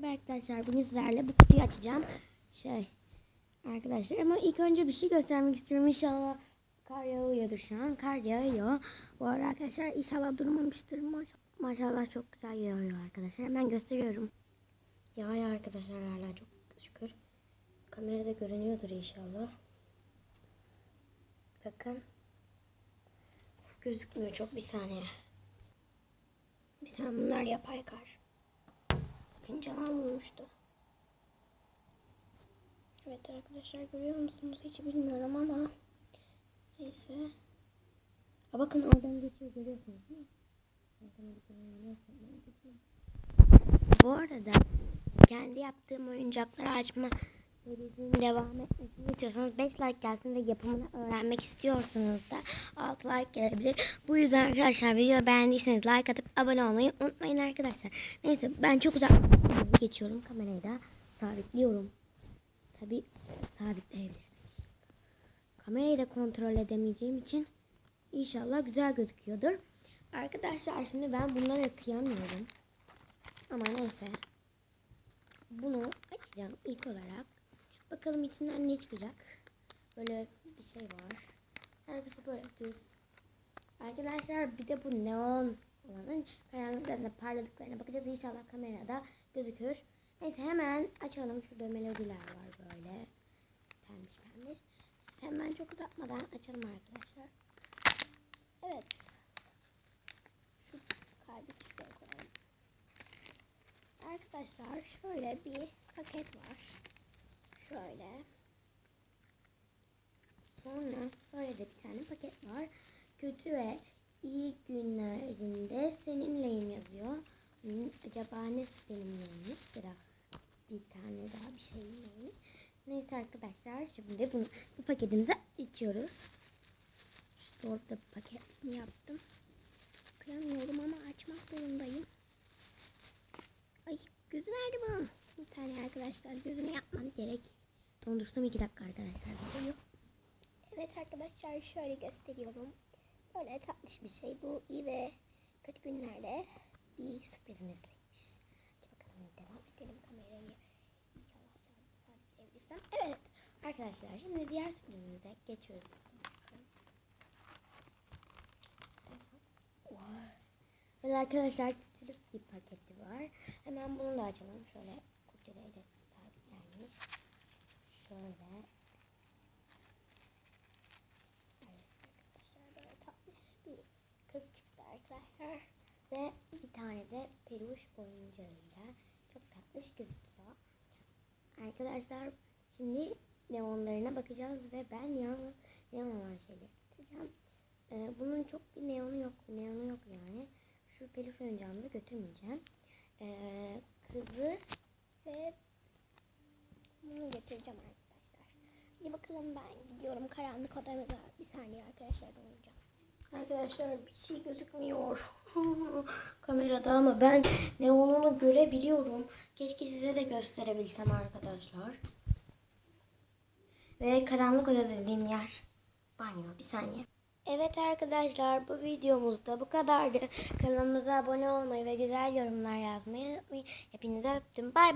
Merhaba arkadaşlar. Bugün sizlerle bu kutuyu açacağım. Şey arkadaşlar ama ilk önce bir şey göstermek istiyorum. İnşallah kar yağıyordur şu an. Kar yağıyor. Bu arada arkadaşlar inşallah durmamıştır. Maş- maşallah çok güzel yağıyor arkadaşlar. Hemen gösteriyorum. Yağıyor arkadaşlar hala çok şükür. Kamerada görünüyordur inşallah. Bakın. Gözükmüyor çok bir saniye. Bir saniye bunlar yapay kar. Canım vurmuştu. Evet arkadaşlar görüyor musunuz? Hiç bilmiyorum ama neyse. Aa, bakın oradan geçiyor görüyorsunuz değil mi? Bu arada kendi yaptığım oyuncakları açma serisinin devam etmesini istiyorsanız 5 like gelsin ve yapımını öğrenmek istiyorsanız da 6 like gelebilir. Bu yüzden arkadaşlar videoyu beğendiyseniz like atıp abone olmayı unutmayın arkadaşlar. Neyse ben çok uzak geçiyorum kamerayı da sabitliyorum. Tabi sabitleyebilirsiniz. Kamerayı da kontrol edemeyeceğim için inşallah güzel gözüküyordur. Arkadaşlar şimdi ben bunları kıyamıyorum. Ama neyse. Bunu açacağım ilk olarak. Bakalım içinden ne çıkacak. Böyle bir şey var. Arkası böyle düz. Arkadaşlar bir de bu neon olanın karanlıklarında parladıklarına bakacağız. İnşallah kamerada gözükür. Neyse hemen açalım. Şurada melodiler var böyle. Pembiş pembiş. Hemen çok uzatmadan açalım arkadaşlar. Evet. Şu kalbi şuraya koyalım. Arkadaşlar şöyle bir paket var. Şöyle. Sonra böyle de bir tane paket var. Kötü ve iyi günlerinde seninleyim yazıyor. Hmm, acaba ne seninleymiş ya da bir tane daha bir şey neymiş. Neyse arkadaşlar şimdi bunu, bu paketimizi açıyoruz. Orada paketini yaptım. Kıramıyorum ama açmak zorundayım. Ay gözü nerede bunun? Bir saniye arkadaşlar gözünü yapmam gerek. Dondursam iki dakika arkadaşlar. Evet arkadaşlar şöyle gösteriyorum. Böyle tatlış bir şey. Bu iyi ve kötü günlerde bir sürprizimizleymiş. Hadi bakalım devam edelim kamerayı. Sabitleyebilirsem. Evet arkadaşlar şimdi diğer sürprizimize geçiyoruz. Böyle arkadaşlar küçük bir paketi var. Hemen bunu da açalım. Şöyle kutulayla sabitlenmiş. Şöyle. Evet arkadaşlar böyle tatlış bir kız çıktı arkadaşlar. Ve bir tane de peluş oyuncağıyla çok tatlış gözüküyor. Arkadaşlar şimdi neonlarına bakacağız ve ben neon, neon olan şeyleri getireceğim. Ee, bunun çok bir neonu yok. Neonu yok yani. Şu peluş oyuncağımızı götürmeyeceğim. Ee, kızı ve bunu getireceğim arkadaşlar. Hadi bakalım ben gidiyorum karanlık odamıza. Bir saniye arkadaşlar olacağım. Arkadaşlar bir şey gözükmüyor kamerada ama ben neonunu görebiliyorum. Keşke size de gösterebilsem arkadaşlar. Ve karanlık oda dediğim yer banyo. Bir saniye. Evet arkadaşlar bu videomuzda bu kadardı. Kanalımıza abone olmayı ve güzel yorumlar yazmayı unutmayın. Hepinizi öptüm. Bay bay.